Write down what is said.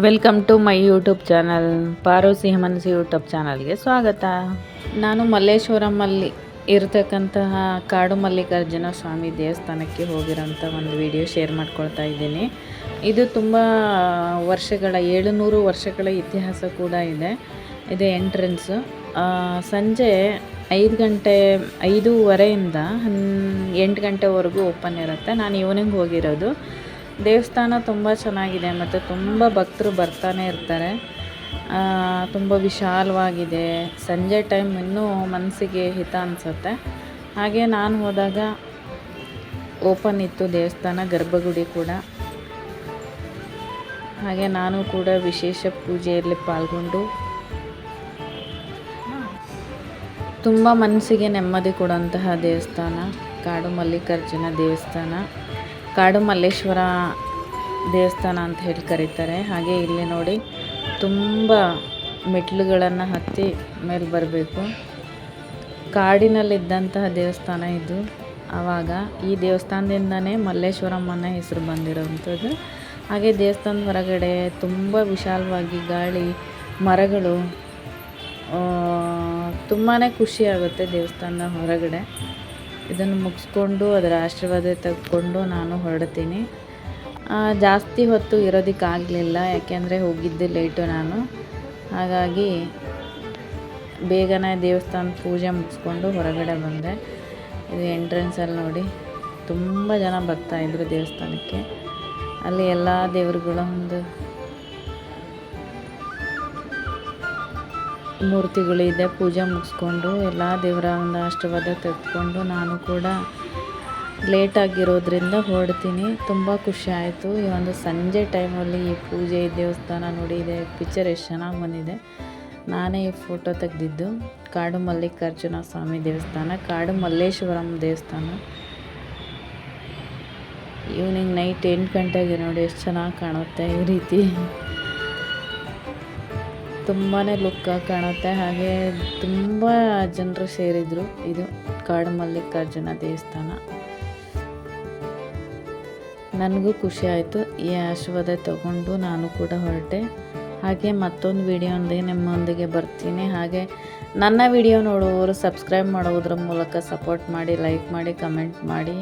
Welcome to my YouTube channel Paru Simhamanasi YouTube ಚಾನಲ್ಗೆ ಸ್ವಾಗತ. ನಾನು ಮಲ್ಲೇಶ್ವರಮ್ಮಲ್ಲಿ ಇರತಕ್ಕಂತಹ ಕಾಡು ಮಲ್ಲಿಕಾರ್ಜುನ ಸ್ವಾಮಿ ದೇವಸ್ಥಾನಕ್ಕೆ ಹೋಗಿರೋಂಥ ಒಂದು ವಿಡಿಯೋ ಶೇರ್ ಮಾಡ್ಕೊಳ್ತಾ ಇದ್ದೀನಿ. ಇದು ತುಂಬ ವರ್ಷಗಳ, ಏಳುನೂರು ವರ್ಷಗಳ ಇತಿಹಾಸ ಕೂಡ ಇದೆ. ಇದು ಎಂಟ್ರೆನ್ಸು. ಸಂಜೆ ಐದು ಗಂಟೆ, ಐದೂವರೆಯಿಂದ ಹನ್, ಎಂಟು ಗಂಟೆವರೆಗೂ ಓಪನ್ ಇರುತ್ತೆ. ನಾನು ಈವ್ನಿಂಗ್ ಹೋಗಿರೋದು. ದೇವಸ್ಥಾನ ತುಂಬ ಚೆನ್ನಾಗಿದೆ ಮತ್ತು ತುಂಬ ಭಕ್ತರು ಬರ್ತಾನೆ ಇರ್ತಾರೆ. ತುಂಬ ವಿಶಾಲವಾಗಿದೆ. ಸಂಜೆ ಟೈಮ್ ಇನ್ನೂ ಮನಸ್ಸಿಗೆ ಹಿತ ಅನಿಸುತ್ತೆ. ಹಾಗೆ ನಾನು ಹೋದಾಗ ಓಪನ್ ಇತ್ತು ದೇವಸ್ಥಾನ, ಗರ್ಭಗುಡಿ ಕೂಡ. ಹಾಗೆ ನಾನು ಕೂಡ ವಿಶೇಷ ಪೂಜೆಯಲ್ಲಿ ಪಾಲ್ಗೊಂಡು ತುಂಬ ಮನಸ್ಸಿಗೆ ನೆಮ್ಮದಿ ಕೊಡುವಂತಹ ದೇವಸ್ಥಾನ, ಕಾಡು ಮಲ್ಲಿಕಾರ್ಜುನ ದೇವಸ್ಥಾನ. ಕಾಡು ಮಲ್ಲೇಶ್ವರ ದೇವಸ್ಥಾನ ಅಂತ ಹೇಳಿ ಕರೀತಾರೆ. ಹಾಗೆ ಇಲ್ಲಿ ನೋಡಿ ತುಂಬ ಮೆಟ್ಲುಗಳನ್ನು ಹತ್ತಿ ಮೇಲೆ ಬರಬೇಕು. ಕಾಡಿನಲ್ಲಿದ್ದಂತಹ ದೇವಸ್ಥಾನ ಇದು. ಆವಾಗ ಈ ದೇವಸ್ಥಾನದಿಂದನೇ ಮಲ್ಲೇಶ್ವರಮ್ಮನ ಹೆಸರು ಬಂದಿರೋವಂಥದ್ದು. ಹಾಗೆ ದೇವಸ್ಥಾನದ ಹೊರಗಡೆ ತುಂಬ ವಿಶಾಲವಾಗಿ ಗಾಳಿ, ಮರಗಳು ತುಂಬಾ ಖುಷಿಯಾಗುತ್ತೆ ದೇವಸ್ಥಾನದ ಹೊರಗಡೆ. ಇದನ್ನು ಮುಗಿಸ್ಕೊಂಡು ಅದರ ಆಶೀರ್ವಾದ ತೆಗೆದುಕೊಂಡು ನಾನು ಹೊರಡ್ತೀನಿ. ಜಾಸ್ತಿ ಹೊತ್ತು ಇರೋದಕ್ಕಾಗಲಿಲ್ಲ ಯಾಕೆಂದರೆ ಹೋಗಿದ್ದೆ ಲೇಟು ನಾನು. ಹಾಗಾಗಿ ಬೇಗನೆ ದೇವಸ್ಥಾನ ಪೂಜೆ ಮುಗಿಸ್ಕೊಂಡು ಹೊರಗಡೆ ಬಂದೆ. ಇದು ಎಂಟ್ರೆನ್ಸಲ್ಲಿ ನೋಡಿ, ತುಂಬ ಜನ ಬರ್ತಾಯಿದ್ರು ದೇವಸ್ಥಾನಕ್ಕೆ. ಅಲ್ಲಿ ಎಲ್ಲ ದೇವರುಗಳ ಒಂದು ಮೂರ್ತಿಗಳಿದೆ ಪೂಜೆ ಮುಗಿಸ್ಕೊಂಡು ಎಲ್ಲ ದೇವರ ಒಂದು ಆಶೀರ್ವಾದ ತೆಗೆದುಕೊಂಡು ನಾನು ಕೂಡ ಲೇಟ್ ಆಗಿರೋದ್ರಿಂದ ಹೊರಡ್ತೀನಿ. ತುಂಬ ಖುಷಿ ಆಯಿತು. ಈ ಒಂದು ಸಂಜೆ ಟೈಮಲ್ಲಿ ಈ ಪೂಜೆ ದೇವಸ್ಥಾನ ನೋಡಿ ಇದೆ ಪಿಕ್ಚರ್ ಎಷ್ಟು ಚೆನ್ನಾಗಿ ಬಂದಿದೆ. ನಾನೇ ಈ ಫೋಟೋ ತೆಗೆದಿದ್ದು. ಕಾಡು ಮಲ್ಲಿಕಾರ್ಜುನ ಸ್ವಾಮಿ ದೇವಸ್ಥಾನ, ಕಾಡು ಮಲ್ಲೇಶ್ವರಂ ದೇವಸ್ಥಾನ. ಈವ್ನಿಂಗ್ ನೈಟ್ ಎಂಟು ಗಂಟೆಗೆ ನೋಡಿ ಎಷ್ಟು ಚೆನ್ನಾಗಿ ಕಾಣುತ್ತೆ ಈ ರೀತಿ. ತುಂಬಾ ಲುಕ್ ಕಾಣುತ್ತೆ. ಹಾಗೆ ತುಂಬ ಜನರು ಸೇರಿದರು. ಇದು ಕಾಡು ಮಲ್ಲಿಕಾರ್ಜುನ ದೇವಸ್ಥಾನ. ನನಗೂ ಖುಷಿ ಆಯಿತು. ಈ ಆಶೀರ್ವಾದ ತಗೊಂಡು ನಾನು ಕೂಡ ಹೊರಟೆ. ಹಾಗೆ ಮತ್ತೊಂದು ವಿಡಿಯೋಂದಿಗೆ ನಿಮ್ಮೊಂದಿಗೆ ಬರ್ತೀನಿ. ಹಾಗೆ ನನ್ನ ವಿಡಿಯೋ ನೋಡುವವರು ಸಬ್ಸ್ಕ್ರೈಬ್ ಮಾಡೋದ್ರ ಮೂಲಕ ಸಪೋರ್ಟ್ ಮಾಡಿ ಲೈಕ್ ಮಾಡಿ ಕಮೆಂಟ್ ಮಾಡಿ.